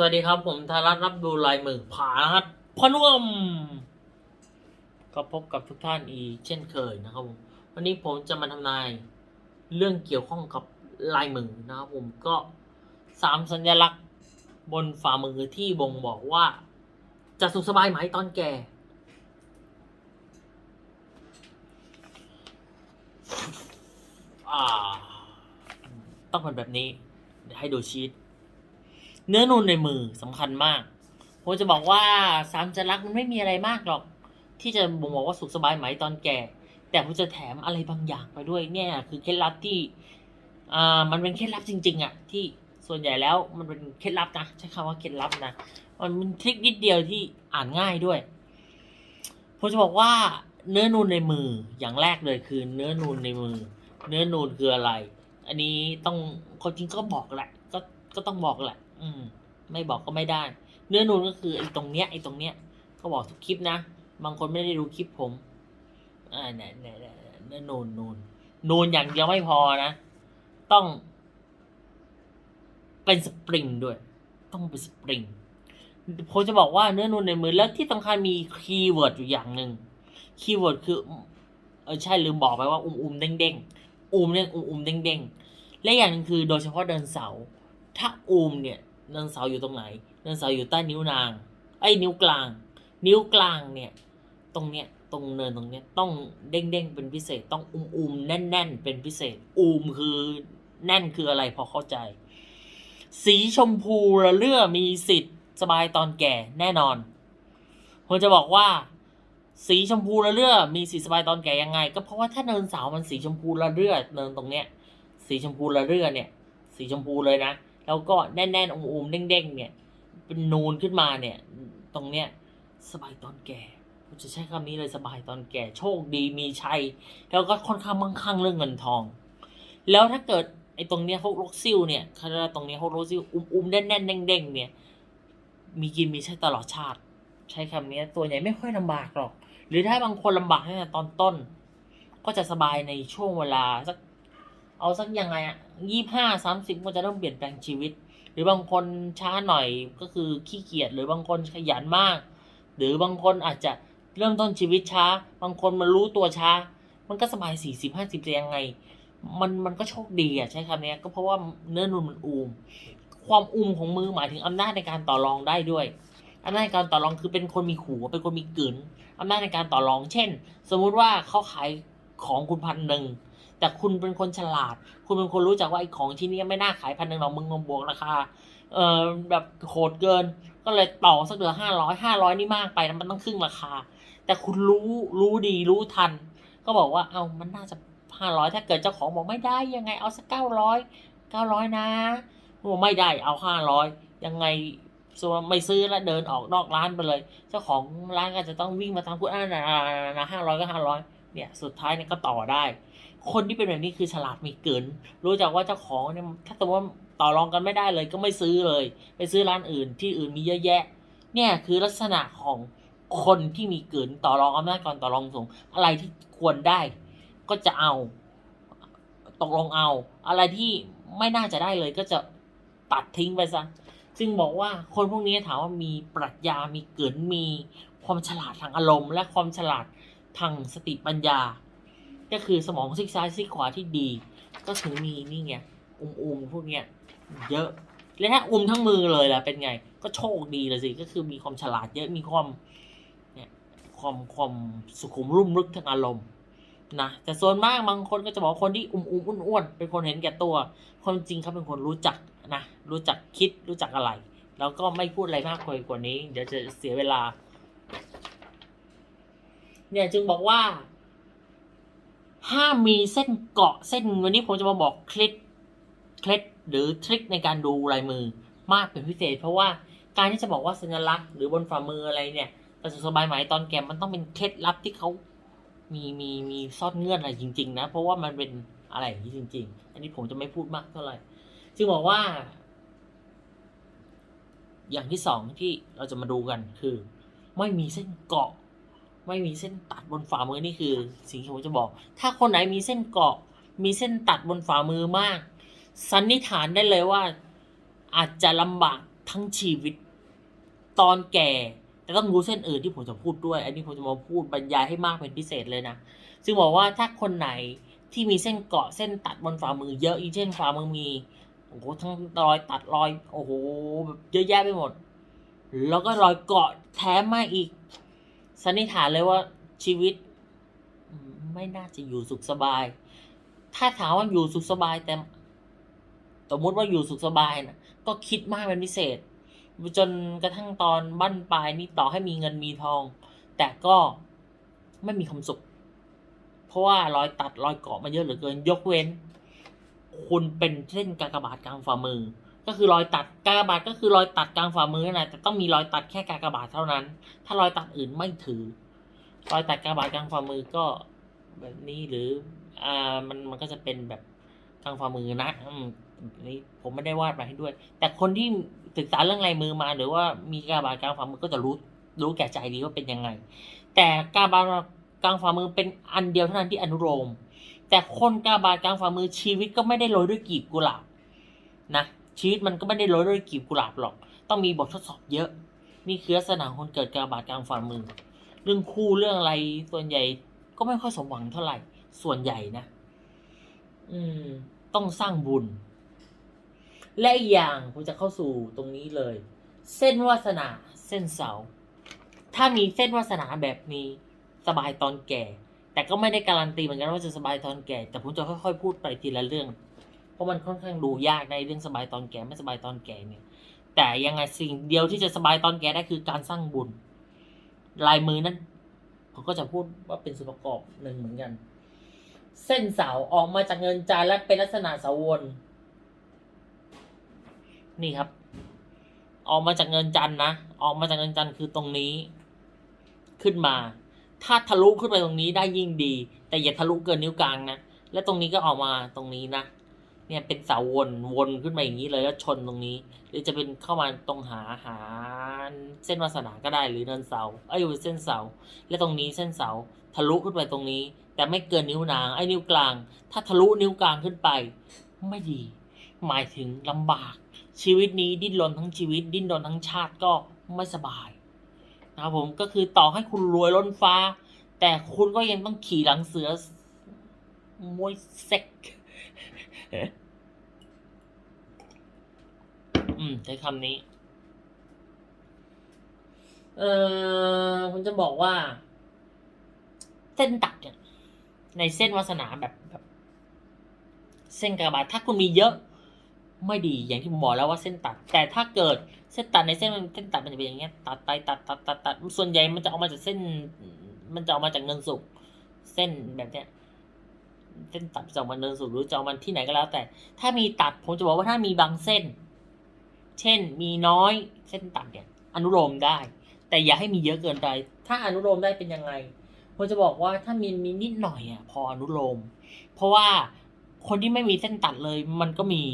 สวัสดีครับผมธารัตรับดูลายมือผาฮัดพนุ่มก็พบกับทุกท่านอีกเช่นเคยนะครับผมวันนี้ผมจะมาทำนายเรื่องเกี่ยวข้องกับลายมือนะครับผมก็สามสัญลักษณ์บนฝ่ามือที่บ่งบอกว่า จะสุขสบายไหมตอนแก่อ่าต้องเป็นแบบนี้เดี๋ยวให้ดูชีต เนื้อนูนในมือสำคัญมากผมจะบอกว่าสามจัลักมันไม่มีอะไรมากหรอก ที่จะบ่งบอกว่าสุขสบายไหมตอนแก่ แต่ผมจะแถมอะไรบางอย่างไปด้วยเนี่ยคือเคล็ดลับที่อ่ามันเป็นเคล็ดลับจริง ๆอะที่ส่วนใหญ่แล้วมันเป็นเคล็ดลับนะใช้คำว่าเคล็ดลับนะมันเป็นทริคนิดเดียวที่อ่านง่ายด้วยผมจะบอกว่าเนื้อนูนในมืออย่างแรกเลยคือเนื้อนูนในมือ เนื้อนูนคืออะไร อันนี้ต้องคนจริงก็บอกแหละก็ก็ต้องบอกแหละ อืม ไม่บอกก็ไม่ได้ เนื้อนูนก็คือไอ้ตรงเนี้ยไอ้ตรงเนี้ยก็บอกทุกคลิปนะ บางคนไม่ได้ดูคลิปผม อ่าเนี่ยเนี่ยเนื้อนูนนูนนูนอย่างเดียวไม่พอนะ ต้อง เป็นสปริงด้วย ต้องเป็นสปริงผมจะบอกว่าเนื้อนูนในมือแล้วที่สำคัญมีคีย์เวิร์ดอยู่อย่างหนึ่งคีย์เวิร์ดคือ เออใช่ลืมบอกไปว่าอุ้มอุ้มเด้งเด้งอุ้มเนี่ยอุ้มอุ้มเด้งเด้งและอย่างนึงคือโดยเฉพาะเดินเสา ถ้าอุ้มเนี่ย เดินเสาอยู่ตรงไหนเดินเสาอยู่ใต้นิ้วนาง ไอ้ยนิ้วกลาง นิ้วกลางเนี่ย ตรงเนี้ย ตรงเนินตรงเนี้ย ต้องเด้งเด้งๆเป็นพิเศษ ต้องอุ้มอุ้มๆแน่นแน่น ๆ เป็นพิเศษ อุ้มคือแน่นคืออะไรพอเข้าใจ สีชมพูระเลื่อมีสิทธิ์สบายตอนแก่แน่นอนผมจะบอกว่า สีชมพูระเลื่อมีสีสบายตอนแก่ยังไง ก็เพราะว่าถ้าเนินเสามันสีชมพูระเลื่อเนินตรงเนี้ย สีชมพูระเลื่อเนี่ย สีชมพูเลยนะ แล้วก็แน่นๆอุ้มๆเด้งๆ เนี่ย เป็นนูนขึ้นมาเนี่ย ตรงเนี้ยสบายตอนแก่ผมจะใช้คำนี้เลยสบายตอนแก่โชคดีมีชัย แล้วก็ค่อนข้างมั่งคั่งเรื่องเงินทอง แล้วถ้าเกิดไอ้ตรงเนี้ยเขาลกซิ่วเนี่ยคาราตรงเนี้ยเขาลกซิ่วอุ้มๆแน่นๆเด้งๆเนี่ย มีกินมีใช้ตลอดชาติ ใช้คำนี้ตัวใหญ่ไม่ค่อยลำบากหรอก หรือถ้าบางคนลำบากตั้งแต่ตอนต้น ก็จะสบายในช่วงเวลาสัก เอาสักยังไงอะยี่ห้าสามสิบก็จะเริ่มเปลี่ยนแปลงชีวิต หรือบางคนช้าหน่อยก็คือขี้เกียจหรือบางคนขยันมาก หรือบางคนอาจจะเริ่มต้นชีวิตช้า บางคนมันรู้ตัวช้า มันก็สบายสี่สิบห้าสิบจะยังไง มันมันก็โชคดีอะใช้คำนี้ก็เพราะว่าเนื้อนูนมันอูม ความอุ้มของมือหมายถึงอำนาจในการต่อรองได้ด้วยอำนาจในการต่อรองคือเป็นคนมีหูเป็นคนมีกลืนอำนาจในการต่อรอง เช่น สมมุติว่าเขาขายของคุณพันหนึ่ง แต่คุณเป็นคนฉลาด คุณเป็นคนรู้จักว่าไอ้ของที่นี่ไม่น่าขายพันหนึ่งหรอกมึงบวกราคาเออแบบโหดเกิน ก็เลยต่อสักเหลือห้าร้อยห้าร้อยนี่มากไปนะมันต้องครึ่งราคา แต่คุณรู้รู้ดีรู้ทัน ก็บอกว่าเอามันน่าจะห้าร้อยถ้าเกิดเจ้าของบอกไม่ได้ยังไงเอาสักเก้าร้อยเก้าร้อยนะบอกไม่ได้เอาห้าร้อยยังไงส่วนไม่ซื้อแล้วเดินออกนอกร้านไปเลย เจ้าของร้านก็จะต้องวิ่งมาทำพูดอ่านะนะห้าร้อยก็ห้าร้อยเนี่ย สุดท้ายเนี่ยก็ต่อได้ คนที่เป็นแบบนี้คือฉลาดมีเกิน รู้จักว่าเจ้าของเนี่ยถ้าสมมติว่าต่อรองกันไม่ได้เลยก็ไม่ซื้อเลย ไปซื้อร้านอื่นที่อื่นมีเยอะแยะ เนี่ยคือลักษณะของคนที่มีเกินต่อรองอำนาจก่อนต่อรองสูง อะไรที่ควรได้ ก็จะเอา ตกลงเอา อะไรที่ไม่น่าจะได้เลยก็จะตัดทิ้งไปซะซึ่งบอกว่าคนพวกนี้ถามว่ามีปรัชญามีเกินมีความฉลาดทางอารมณ์ และความฉลาดทางสติปัญญา ก็คือสมองซีกซ้ายซีกขวาที่ดี ก็ถึงมีนี่ไงอุ้มๆพวกเนี้ยเยอะ และถ้าอุ้มทั้งมือเลยล่ะเป็นไง ก็โชคดีเลยสิก็คือมีความฉลาดเยอะมีความเนี่ยความความสุขุมรุ่มลึกทางอารมณ์นะแต่ส่วนมากบางคนก็จะบอกคนที่อุ้มอุ้มอ้วนๆเป็นคนเห็นแก่ตัวความจริงเขาเป็นคนรู้จักนะรู้จักคิดรู้จักอะไร แล้วก็ไม่พูดอะไรมากกว่านี้ เดี๋ยวจะเสียเวลา เนี่ยจึงบอกว่า ห้ามมีเส้นเกาะเส้นวันนี้ผมจะมาบอกเคล็ดเคล็ดหรือทริคในการดูลายมือมากเป็นพิเศษ เพราะว่าการที่จะบอกว่าสัญลักษณ์หรือบนฝ่ามืออะไรเนี่ยแต่สุสบายไหมตอนแก่มันต้องเป็นเคล็ดลับที่เขามีมีมีซ่อนเงื่อนอะไรจริง ๆ นะ เพราะว่ามันเป็นอะไรอย่างนี้จริง ๆ อันนี้ผมจะไม่พูดมากเท่าไหร่จึงบอกว่า อย่างที่สองที่เราจะมาดูกันคือ ไม่มีเส้นเกาะ ไม่มีเส้นตัดบนฝ่ามือนี่คือ สิ่งที่ผมจะบอก ถ้าคนไหนมีเส้นเกาะ มีเส้นตัดบนฝ่ามือมาก สันนิษฐานได้เลยว่า อาจจะลำบากทั้งชีวิตตอนแก่ แต่ต้องรู้เส้นอื่นที่ผมจะพูดด้วย อันนี้ผมจะมาพูดบรรยายให้มากเป็นพิเศษเลยนะ ซึ่งบอกว่าถ้าคนไหนที่มีเส้นเกาะเส้นตัดบนฝ่ามือเยอะอย่างเช่นฝ่ามือมีโอ้โหทั้งรอยตัดรอย โอ้โหแบบเยอะแยะไปหมด แล้วก็รอยเกาะแถมมาอีก สันนิษฐานเลยว่าชีวิต ไม่น่าจะอยู่สุขสบาย ถ้าถามว่าอยู่สุขสบายแต่สมมติว่าอยู่สุขสบายนะก็คิดมากเป็นพิเศษ จนกระทั่งตอนบั้นปลายนี่ต่อให้มีเงินมีทอง แต่ก็ไม่มีความสุข เพราะว่ารอยตัดรอยเกาะมาเยอะเหลือเกิน ยกเว้น คุณเป็นเส้นกากบาทกลางฝ่ามือ ก็คือรอยตัดกากบาทก็คือรอยตัดกลางฝ่ามือนะแต่ต้องมีรอยตัดแค่กากบาทเท่านั้น ถ้ารอยตัดอื่นไม่ถือ รอยตัดกากบาทกลางฝ่ามือก็แบบนี้หรืออ่ามันมันก็จะเป็นแบบกลางฝ่ามือนะอืมนี่ผมไม่ได้วาดมาให้ด้วย แต่คนที่ศึกษาเรื่องลายมือมาหรือว่ามีกากบาทกลางฝ่ามือก็จะรู้รู้แก่ใจดีว่าเป็นยังไง แต่กากบาทกลางฝ่ามือเป็นอันเดียวเท่านั้นที่อนุโลมแต่คนกากบาทกลางฝ่ามือชีวิตก็ไม่ได้โรยด้วยกีบกุหลาบนะ ชีวิตมันก็ไม่ได้โรยด้วยกลีบกุหลาบหรอก ต้องมีบททดสอบเยอะ นี่คือลักษณะคนเกิดกาบาทกลางฝ่ามือ เรื่องคู่เรื่องอะไรส่วนใหญ่ก็ไม่ค่อยสมหวังเท่าไหร่ ส่วนใหญ่นะ อืม ต้องสร้างบุญ และอีกอย่างผมจะเข้าสู่ตรงนี้เลย เส้นวาสนาเส้นเสา ถ้ามีเส้นวาสนาแบบนี้ สบายตอนแก่ แต่ก็ไม่ได้การันตีเหมือนกันว่าจะสบายตอนแก่ แต่ผมจะค่อยๆ พูดไปทีละเรื่อง เพราะมันค่อนข้างดูยากในเรื่องสบายตอนแก่ไม่สบายตอนแก่เนี่ย แต่ยังไงสิ่งเดียวที่จะสบายตอนแก่ได้คือการสร้างบุญ ลายมือนั้นผมก็จะพูดว่าเป็นส่วนประกอบหนึ่งเหมือนกัน เส้นเสาออกมาจากเงินจานและเป็นลักษณะเสาวนนี่ครับ ออกมาจากเงินจันนะ ออกมาจากเงินจันคือตรงนี้ ขึ้นมา ถ้าทะลุขึ้นไปตรงนี้ได้ยิ่งดี แต่อย่าทะลุเกินนิ้วกลางนะ และตรงนี้ก็ออกมาตรงนี้นะ เนี่ยเป็นเสาวนวนขึ้นมาอย่างนี้เลยแล้วชนตรงนี้ หรือจะเป็นเข้ามาตรงหาหาเส้นวาสนาก็ได้หรือเนินเสาเอ้ยเส้นเสา และตรงนี้เส้นเสาทะลุขึ้นไปตรงนี้ แต่ไม่เกินนิ้วนางไอ้นิ้วกลาง ถ้าทะลุนิ้วกลางขึ้นไป ไม่ดี หมายถึงลำบาก ชีวิตนี้ดิ้นรนทั้งชีวิต ดิ้นรนทั้งชาติก็ไม่สบายนะครับผมก็คือต่อให้คุณรวยล้นฟ้า แต่คุณก็ยังต้องขี่หลังเสือมวยเซ็ก อืม ใช้คำนี้ เออผมจะบอกว่า เส้นตัดเนี่ยในเส้นวาสนาแบบแบบ เส้นกระบาดถ้าคุณมีเยอะ ไม่ดีอย่างที่ผมบอกแล้วว่าเส้นตัด แต่ถ้าเกิดเส้นตัดในเส้นเส้นตัดมันจะเป็นอย่างเงี้ย ตัดไปตัดตัดตัดตัดส่วนใหญ่มันจะออกมาจากเส้น มันจะออกมาจากเนินสุกเส้นแบบเนี้ย เส้นตัดจะออกมาเนินสุกหรือจะออกมาที่ไหนก็แล้ว แต่ ถ้ามีตัดผมจะบอกว่าถ้ามีบางเส้น เช่นมีน้อยเส้นตัดเนี่ยอนุโลมได้ แต่อย่าให้มีเยอะเกินไป ถ้าอนุโลมได้เป็นยังไงผมจะบอกว่าถ้ามีมีนิดหน่อยอะพออนุโลม เพราะว่าคนที่ไม่มีเส้นตัดเลยมันก็มี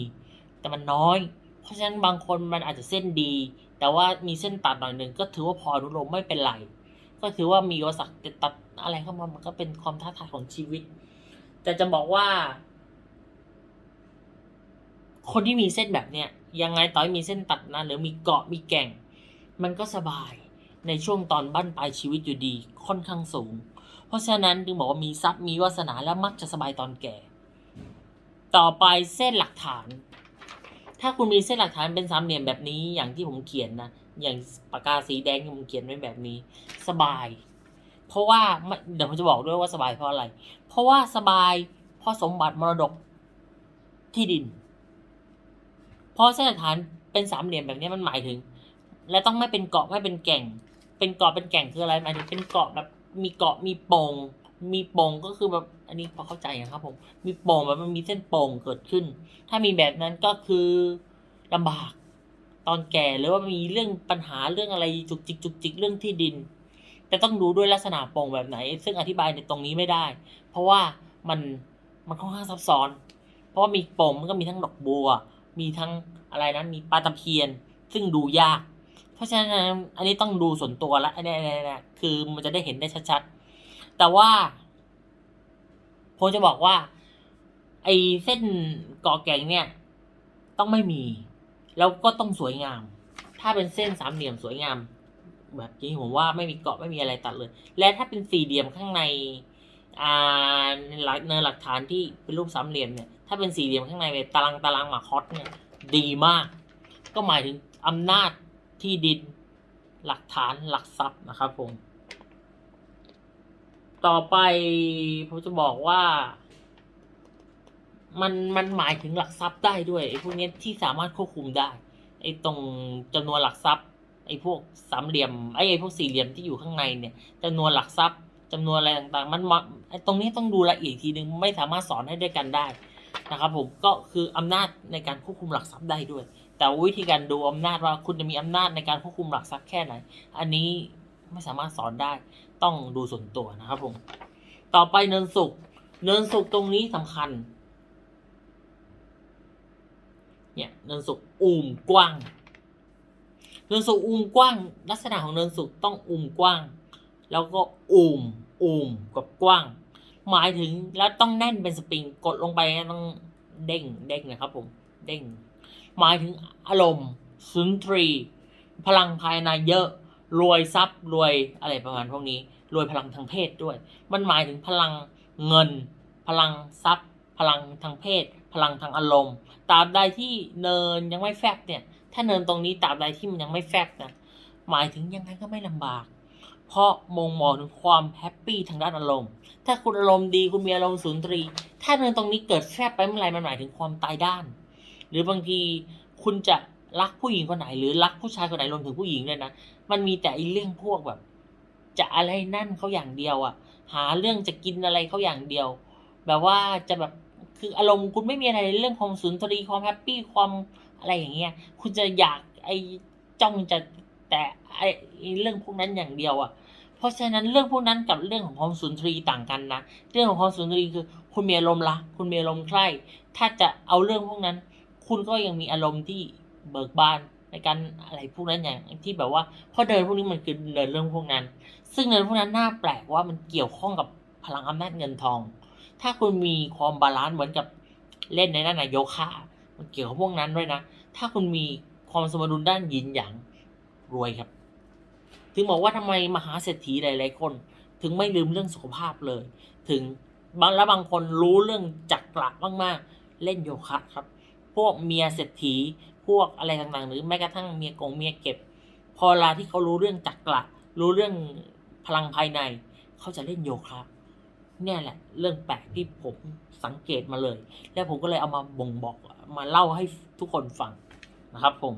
แต่มันน้อย เพราะฉะนั้นบางคนมันอาจจะเส้นดี แต่ว่ามีเส้นตัดหน่อยหนึ่งก็ถือว่าพออนุโลมไม่เป็นไร ก็ถือว่ามีอุปสรรคตัดอะไรเข้ามามันก็เป็นความท้าทายของชีวิต แต่จะบอกว่า คนที่มีเส้นแบบเนี้ยยังไงต่อให้มีเส้นตัดนะหรือมีเกาะมีแก่ง มันก็สบายในช่วงตอนบั้นปลายชีวิตอยู่ดีค่อนข้างสูง เพราะฉะนั้นจึงบอกว่ามีทรัพย์มีวาสนาและมักจะสบายตอนแก่ ต่อไปเส้นหลักฐาน ถ้าคุณมีเส้นหลักฐานเป็นสามเหลี่ยมแบบนี้อย่างที่ผมเขียนนะอย่างปากกาสีแดงที่ผมเขียนไว้แบบนี้ สบาย เพราะว่าไม่เดี๋ยวผมจะบอกด้วยว่าสบายเพราะอะไร เพราะว่าสบายเพราะสมบัติมรดกที่ดิน เพราะเส้นฐานเป็นสามเหลี่ยมแบบนี้มันหมายถึง และต้องไม่เป็นเกาะไม่เป็นแก่ง เป็นเกาะเป็นแก่งคืออะไรหมายถึงเป็นเกาะแบบมีเกาะมีโป่งมีโป่งก็คือแบบอันนี้พอเข้าใจนะครับผมมีโป่งแบบมันมีเส้นโป่งเกิดขึ้น ถ้ามีแบบนั้นก็คือลำบากตอนแก่หรือว่ามีเรื่องปัญหาเรื่องอะไรจุกจิกจุกจิกเรื่องที่ดิน แต่ต้องดูด้วยลักษณะโป่งแบบไหน ซึ่งอธิบายในตรงนี้ไม่ได้ เพราะว่ามันมันค่อนข้างซับซ้อน เพราะว่ามีโป่งมันก็มีทั้งดอกบัว มีทั้งอะไรนั้นมีปลาตะเพียน ซึ่งดูยาก เพราะฉะนั้นอันนี้ต้องดูส่วนตัวละอันนี้อันนี้นนี้คือมันจะได้เห็นได้ชัดๆ แต่ว่าผมจะบอกว่า ไอ้เส้นเกาะแกงเนี่ย ต้องไม่มี แล้วก็ต้องสวยงาม ถ้าเป็นเส้นสามเหลี่ยมสวยงาม แบบนี้ผมว่าไม่มีเกาะไม่มีอะไรตัดเลย และถ้าเป็นสี่เหลี่ยมข้างในอ่าหลักเนินหลักฐานที่เป็นรูปสามเหลี่ยมเนี่ยถ้าเป็นสี่เหลี่ยมข้างในเป็นตารางตารางหมากฮอตเนี่ยดีมาก ก็หมายถึงอำนาจที่ดินหลักฐานหลักทรัพย์นะครับผม ต่อไปผมจะบอกว่า มันมันหมายถึงหลักทรัพย์ได้ด้วยไอ้พวกนี้ที่สามารถควบคุมได้ไอ้ตรงจำนวนหลักทรัพย์ ไอ้พวกสามเหลี่ยมไอ้ไอ้พวกสี่เหลี่ยมที่อยู่ข้างในเนี่ยจำนวนหลักทรัพย์จำนวนอะไรต่างๆ มันมาไอ้ตรงนี้ต้องดูละเอียดอีกทีนึงไม่สามารถสอนให้ด้วยกันได้นะครับผมก็คืออำนาจในการควบคุมหลักทรัพย์ได้ด้วย แต่วิธีการดูอำนาจว่าคุณจะมีอำนาจในการควบคุมหลักทรัพย์แค่ไหน อันนี้ไม่สามารถสอนได้ ต้องดูส่วนตัวนะครับผมต่อไปเนินสุกเนินสุกตรงนี้สำคัญเนี่ยเนินสุกอูมกว้าง เนินสุกอูมกว้าง ลักษณะของเนินสุกต้องอูมกว้าง แล้วก็อูมอูมกับกว้าง หมายถึงแล้วต้องแน่นเป็นสปริงกดลงไปต้องเด้งเด้งนะครับผมเด้งหมายถึงอารมณ์สุนทรี พลังภายในเยอะ รวยทรัพย์รวยอะไรประมาณพวกนี้ รวยพลังทางเพศด้วย มันหมายถึงพลังเงิน พลังทรัพย์ พลังทางเพศ พลังทางอารมณ์ตราบใดที่เนินยังไม่แฟบเนี่ย ถ้าเนินตรงนี้ตราบใดที่มันยังไม่แฟบนะหมายถึงยังไงก็ไม่ลำบาก เพราะมองมองถึงความแฮปปี้ทางด้านอารมณ์ ถ้าคุณอารมณ์ดีคุณมีอารมณ์สุนทรี ถ้าเนินตรงนี้เกิดแฟบไปเมื่อไหร่มันหมายถึงความตายด้าน หรือบางทีคุณจะรักผู้หญิงคนไหน หรือรักผู้ชายคนไหนรวมถึงผู้หญิงเลยนะ มันมีแต่ไอ้เรื่องพวกแบบ จะอะไรนั่นเขาอย่างเดียวอะ่ะ หาเรื่องจะกินอะไรเขาอย่างเดียว แบบว่าจะแบบคืออารมณ์คุณไม่มีอะไรเรื่องความสุนทรีความแฮปปี้ความ อะไรอย่างเงี้ย คุณจะอยากไอ้จ้องจะแต่ไอ้เรื่องพวกนั้นอย่างเดียวอะ่ะ เพราะฉะนั้นเรื่องพวกนั้นกับเรื่องของความสุนทรีต่างกันนะ เรื่องของความสุนทรีคือคุณมีอารมณ์รักคุณมีอารมณ์ใคร่ ถ้าจะเอาเรื่องพวกนั้น คุณก็ยังมีอารมณ์ที่เบิกบานในการอะไรพวกนั้นอย่างที่แบบว่าพราะเดินพวกนี้มันคือเดินเรื่องพวกนั้น ซึ่งเดินพวกนั้นน่าแปลกว่ามันเกี่ยวข้องกับพลังอำนาจเงินทอง ถ้าคุณมีความบาลานซ์เหมือนกับเล่นในด้านไหนโยคะ มันเกี่ยวกับพวกนั้นด้วยนะ ถ้าคุณมีความสมดุลด้านยินหยางรวยครับ ถึงบอกว่าทำไมมหาเศรษฐีหลาย ๆ คน ถึงไม่ลืมเรื่องสุขภาพเลย ถึงบางและบางคนรู้เรื่องจักระมากๆ เล่นโยคะครับ พวกเมียเศรษฐีพวกอะไรต่างๆ หรือแม้กระทั่งเมียกงเมียเก็บ พอเวลาที่เขารู้เรื่องจักระรู้เรื่องพลังภายใน เขาจะเล่นโยคะเนี่ยแหละ เรื่องแปลกที่ผมสังเกตมาเลย แล้วผมก็เลยเอามาบ่งบอก มาเล่าให้ทุกคนฟังนะครับผม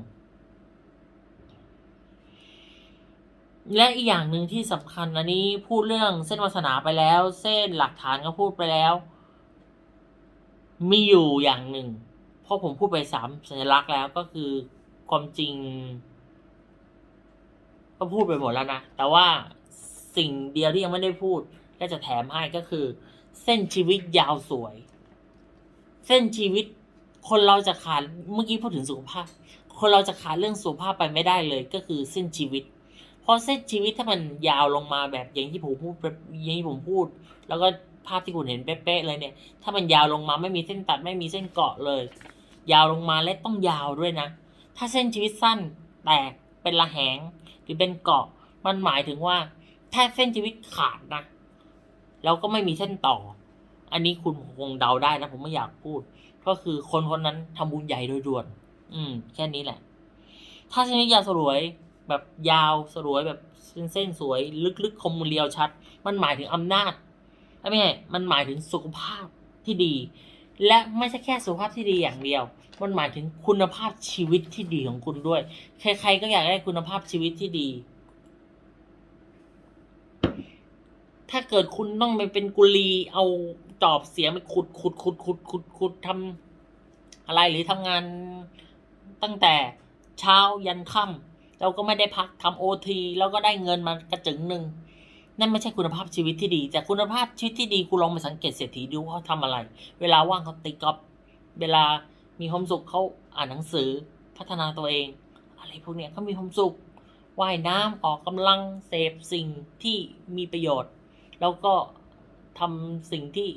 และอีกอย่างหนึ่งที่สำคัญอันนี้พูดเรื่องเส้นวาสนาไปแล้ว เส้นหลักฐานก็พูดไปแล้ว มีอยู่อย่างหนึ่งเพราะผมพูดไปสามสัญลักษณ์แล้วก็คือความจริง ก็พูดไปหมดแล้วนะ แต่ว่าสิ่งเดียวที่ยังไม่ได้พูด และจะแถมให้ก็คือ เส้นชีวิตยาวสวย เส้นชีวิต คนเราจะขาดเมื่อกี้พูดถึงสุขภาพ คนเราจะขาดเรื่องสุขภาพไปไม่ได้เลยก็คือเส้นชีวิต เพราะเส้นชีวิตถ้ามันยาวลงมาแบบอย่างที่ผมพูดอย่างที่ผมพูด แล้วก็ภาพที่คุณเห็นเป๊ะๆเลยเนี่ย ถ้ามันยาวลงมาไม่มีเส้นตัดไม่มีเส้นเกาะเลย ยาวลงมาและต้องยาวด้วยนะ ถ้าเส้นชีวิตสั้นแตกเป็นระแหงหรือเป็นเกาะมันหมายถึงว่าถ้าเส้นชีวิตขาดนะแล้วก็ไม่มีเส้นต่อ อันนี้คุณคงเดาได้นะผมไม่อยากพูด ก็คือคนคนนั้นทำบุญใหญ่โดยด่วน อืม แค่นี้แหละ ถ้าเส้นนี้ยาวสลวยแบบยาวสลวยแบบเส้นเส้นสวย ลึกๆคมเรียวชัด มันหมายถึงอำนาจไม่ใช่มันหมายถึงสุขภาพที่ดี และไม่ใช่แค่สุขภาพที่ดีอย่างเดียว มันหมายถึงคุณภาพชีวิตที่ดีของคุณด้วย ใครๆก็อยากได้คุณภาพชีวิตที่ดี ถ้าเกิดคุณต้องไปเป็นกุลีเอา จอบเสียมไปขุดขุดขุดขุดขุดขุดทำอะไรหรือทำงานตั้งแต่เช้ายันค่ำเราก็ไม่ได้พักทำโอทีแล้วก็ได้เงินมากระจึงหนึ่งนั่นไม่ใช่คุณภาพชีวิตที่ดี แต่คุณภาพชีวิตที่ดีคุณลองไปสังเกตเศรษฐีดูว่าเขาทำอะไร เวลาว่างเขาตีกอล์ฟเวลามีความสุขเขาอ่านหนังสือพัฒนาตัวเอง อะไรพวกเนี้ยเขามีความสุขว่ายน้ำออกกำลังเสพสิ่งที่มีประโยชน์ แล้วก็ ทำสิ่งที่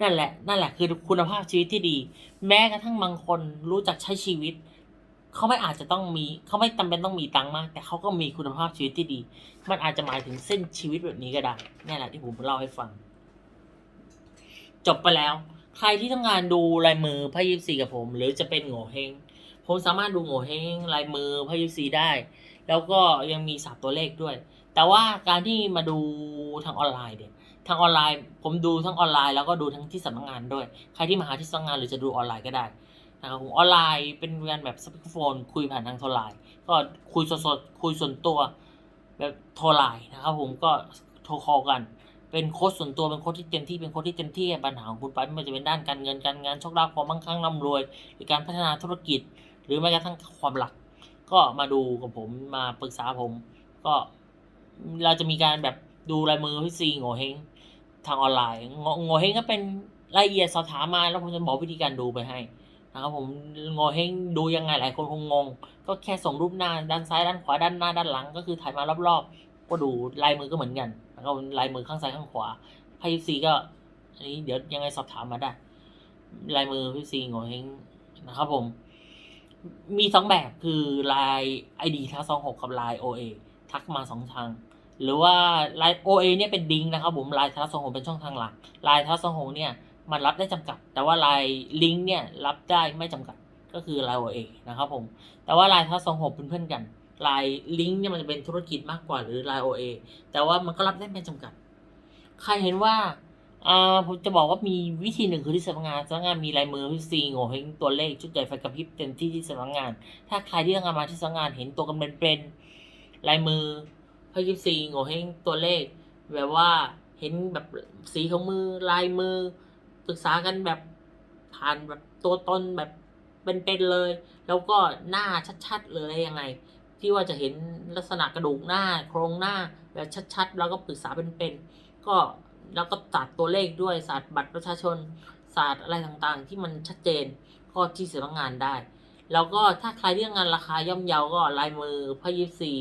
นั่นแหละ นั่นแหละ คือคุณภาพชีวิตที่ดี แม้กระทั่งบางคนรู้จักใช้ชีวิต เขาไม่อาจจะต้องมี เขาไม่จำเป็นต้องมีตังค์มาก แต่เขาก็มีคุณภาพชีวิตที่ดี มันอาจจะหมายถึงเส้นชีวิตแบบนี้ก็ได้นี่แหละที่ผมเล่าให้ฟัง จบไปแล้ว ใครที่ต้องการดูลายมือไพ่ยิปซีกับผม หรือจะเป็นโง่เฮงผมสามารถดูโง่เฮงลายมือไพ่ยิปซีได้ แล้วก็ยังมีสับตัวเลขด้วย แต่ว่าการที่มาดูทางออนไลน์เนี่ย ทางออนไลน์ ผมดูทั้งออนไลน์แล้วก็ดูทั้งที่สำนักงานด้วย ใครที่มาหาที่สำนักงานหรือจะดูออนไลน์ก็ได้นะครับผมออนไลน์เป็นงานแบบสปีกโฟนคุยผ่านทางโทรไลน์ก็คุยสดๆคุยส่วนตัวแบบโทรไลน์นะครับผมก็โทรคอลกัน เป็นโค้ชส่วนตัวเป็นโค้ชที่เต็มที่เป็นโค้ชที่เต็มที่ปัญหาของคุณไปไม่ว่าจะเป็นด้านการเงินการงานโชคลาภความมั่งคั่งร่ำรวย หรือการพัฒนาธุรกิจ หรือแม้กระทั่งความรัก ก็มาดูกับผมมาปรึกษาผม ก็เราจะมีการแบบดูลายมือพี่ซีโง่เฮง ทางออนไลน์งโง่เฮงก็เป็นรายละเอียดสอบถามมาแล้วผมจะบอกวิธีการดูไปให้นะครับผมง่เฮงดูยังไงหลายคนคงงง ก็แค่ส่งรูปหน้าด้านซ้ายด้านขวาด้านหน้าด้านหลัง ก็คือถ่ายมารอบๆ ก็ดูลายมือก็เหมือนกันแล้วก็ลายมือข้างซ้ายข้างขวาไพ่ซีก็อันนี้เดี๋ยวยังไงสอบถามมาได้ ลายมือพี่ซีง่เฮงนะครับผม มีสองแบบคือลาย ID ทักสองหกกับลาย OA ทักมาสองทาง หรือว่าลาย OA เนี่ยเป็นดิงนะครับผมลายทัสองหกเป็นช่องทางหลักลายทัสองหกเนี่ยมันรับได้จำกัด แต่ว่าลายลิงก์เนี่ยรับได้ไม่จำกัดก็คือลาย OA นะครับผมแต่ว่าลายทัสองหกเป็นเพื่อนกันลายลิงก์เนี่ยมันจะเป็นธุรกิจมากกว่าหรือลาย OA แต่ว่ามันก็รับได้ไม่จำกัด ใครเห็นว่าอ่าผมจะบอกว่ามีวิธีหนึ่งคือที่สำนักงานสำนักงานมีลายมือพี่ซีโง่เฮงตัวเลขชุดใหญ่ไฟกระพริบเต็มที่ที่สำนักงาน ถ้าใครที่ต้องารมาที่สำนักงานเห็นตัวกันเป็นๆลายมือ พี่ซีโง่เฮงตัวเลข แบบว่าเห็นแบบสีของมือลายมือปรึกษากันแบบผ่านแบบตัวตนแบบเป็นๆเลย แล้วก็หน้าชัดๆเลยยังไง ที่ว่าจะเห็นลักษณะกระดูกหน้าโครงหน้าแบบชัดๆ แล้วก็ปรึกษาเป็นๆก็แล้วก็ตัดตัวเลขด้วยศาสตร์บัตรประชาชนศาสตร์อะไรต่างๆ ที่มันชัดเจนก็ที่สำนักงานได้ แล้วก็ถ้าใครที่องงานราคาย่อมเยาก็ลายมือพยิบซี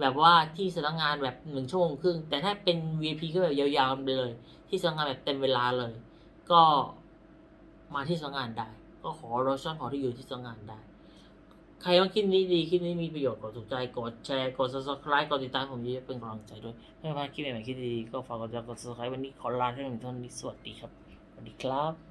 แบบว่าที่สำนักงานแบบหนึ่งชั่วโมงครึ่ง แต่ถ้าเป็น VIP ก็แบบยาวๆไปเลย ที่สำนักงานแบบเต็มเวลาเลย ก็มาที่สำนักงานได้ ก็ขอโลชั่นขอที่อยู่ที่สำนักงานได้ ใครว่าคลิปนี้ดีคลิปนี้มีประโยชน์กดถูกใจกดแชร์กด subscribe กดติดตามผมเยอะๆเป็นกำลังใจด้วยไม่พลาดคลิปใหม่ๆคลิปดีๆก็ฝากกดติดตามกด subscribe วันนี้ขอลาท่านผู้ชมท่านนี้สวัสดีครับสวัสดีครับ